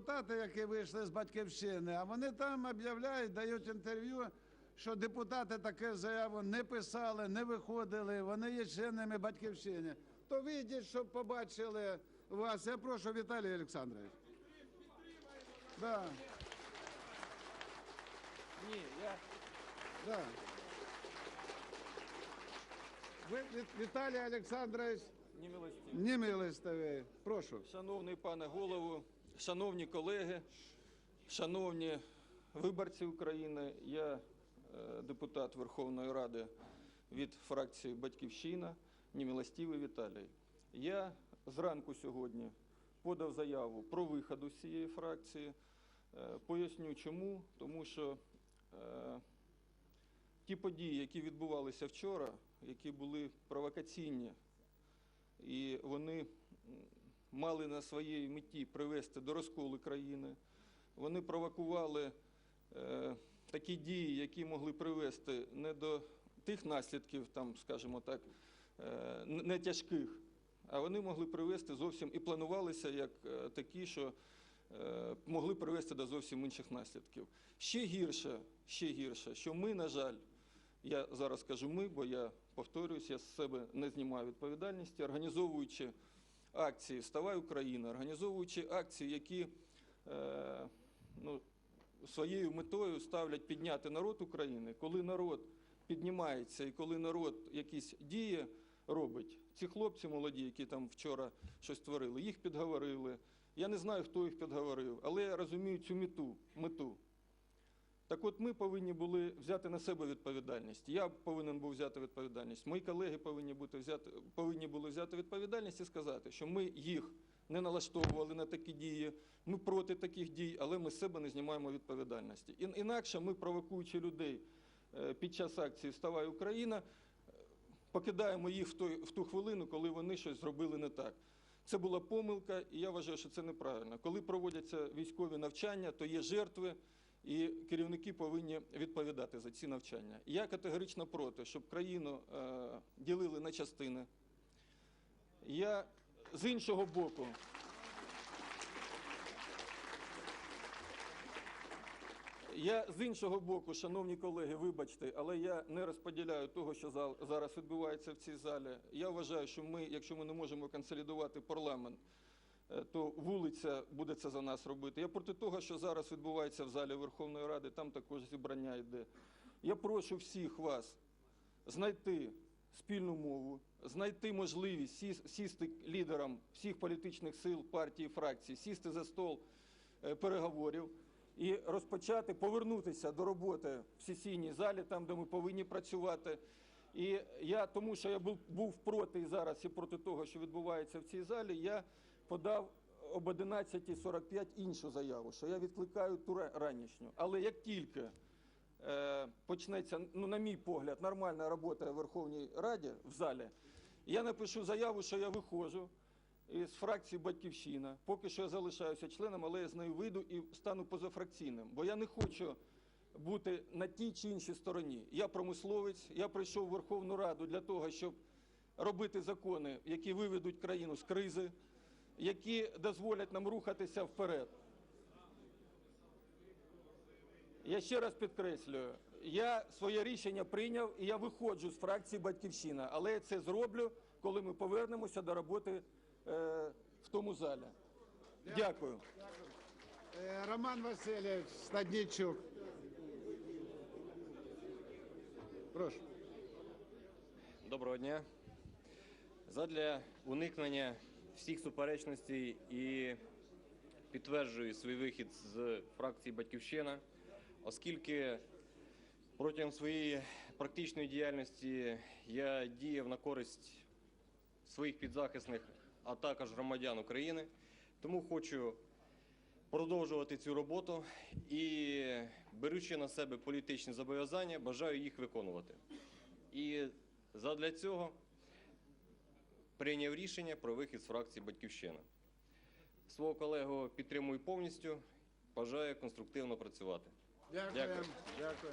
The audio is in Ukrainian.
депутати, які вийшли з батьківщини, а вони там об'являють, дають інтерв'ю, що депутати таке заяву не писали, не виходили, вони є членами батьківщини. То вийдіть, щоб побачили вас. Я прошу Віталій Олександрович. Да, Ні, я да. Ви, Віталій Олександрович, не милості. немилостивий. Прошу. Шановний пане голову, шановні колеги, шановні виборці України, я е, депутат Верховної Ради від фракції Батьківщина, Немилостівий Віталій. Я зранку сьогодні подав заяву про вихід з цієї фракції. Е, Поясню чому, тому що е, ті події, які відбувалися вчора, які були провокаційні, і вони мали на своїй меті привести до розколу країни. Вони провокували е, такі дії, які могли привести не до тих наслідків, скажімо так, е, не тяжких, а вони могли привести зовсім і планувалися як е, такі, що могли привести до зовсім інших наслідків. Ще гірше, ще гірше, що ми, на жаль, я зараз кажу ми, бо я повторююсь, я з себе не знімаю відповідальності, організовуючи акції Вставай Україна, організовуючи акції, які е, ну, своєю метою ставлять підняти народ України, коли народ піднімається і коли народ якісь дії робить, ці хлопці молоді, які там вчора щось творили, їх підговорили. Я не знаю, хто їх підговорив, але я розумію цю мету. мету. Так от ми повинні були взяти на себе відповідальність. Я повинен був взяти відповідальність. Мої колеги повинні, бути взяти, повинні були взяти відповідальність і сказати, що ми їх не налаштовували на такі дії, ми проти таких дій, але ми з себе не знімаємо відповідальності. Ін- Інакше ми, провокуючи людей е, під час акції Вставай Україна, покидаємо їх в, той, в ту хвилину, коли вони щось зробили не так. Це була помилка, і я вважаю, що це неправильно. Коли проводяться військові навчання, то є жертви, і керівники повинні відповідати за ці навчання. Я категорично проти, щоб країну е, ділили на частини. Я з іншого боку. Я з іншого боку, шановні колеги, вибачте, але я не розподіляю того, що зараз відбувається в цій залі. Я вважаю, що ми, якщо ми не можемо консолідувати парламент, то вулиця буде це за нас робити. Я проти того, що зараз відбувається в залі Верховної Ради, там також зібрання йде. Я прошу всіх вас знайти спільну мову, знайти можливість сісти лідерам всіх політичних сил, партій, фракцій, сісти за стол е, переговорів і розпочати повернутися до роботи в сесійній залі, там, де ми повинні працювати. І я, тому що я був, був проти і зараз і проти того, що відбувається в цій залі, я подав об 11.45 іншу заяву, що я відкликаю ту ранішню. Але як тільки е, почнеться, ну, на мій погляд, нормальна робота в Верховній Раді в залі, я напишу заяву, що я виходжу із фракції Батьківщина. Поки що я залишаюся членом, але я з нею вийду і стану позафракційним. Бо я не хочу бути на тій чи іншій стороні. Я промисловець, я прийшов в Верховну Раду для того, щоб робити закони, які виведуть країну з кризи, які дозволять нам рухатися вперед. Я ще раз підкреслюю, я своє рішення прийняв і я виходжу з фракції Батьківщина, але я це зроблю, коли ми повернемося до роботи е, в тому залі. Дякую. Е, Роман Васильович Стаднічук. Прошу. Доброго дня. Задля уникнення всіх суперечностей і підтверджую свій вихід з фракції Батьківщина, оскільки протягом своєї практичної діяльності я діяв на користь своїх підзахисних, а також громадян України. Тому хочу продовжувати цю роботу і, беручи на себе політичні зобов'язання, бажаю їх виконувати. І задля цього прийняв рішення про вихід з фракції Батьківщина. Свого колегу підтримую повністю, бажаю конструктивно працювати. Дякую. Дякую.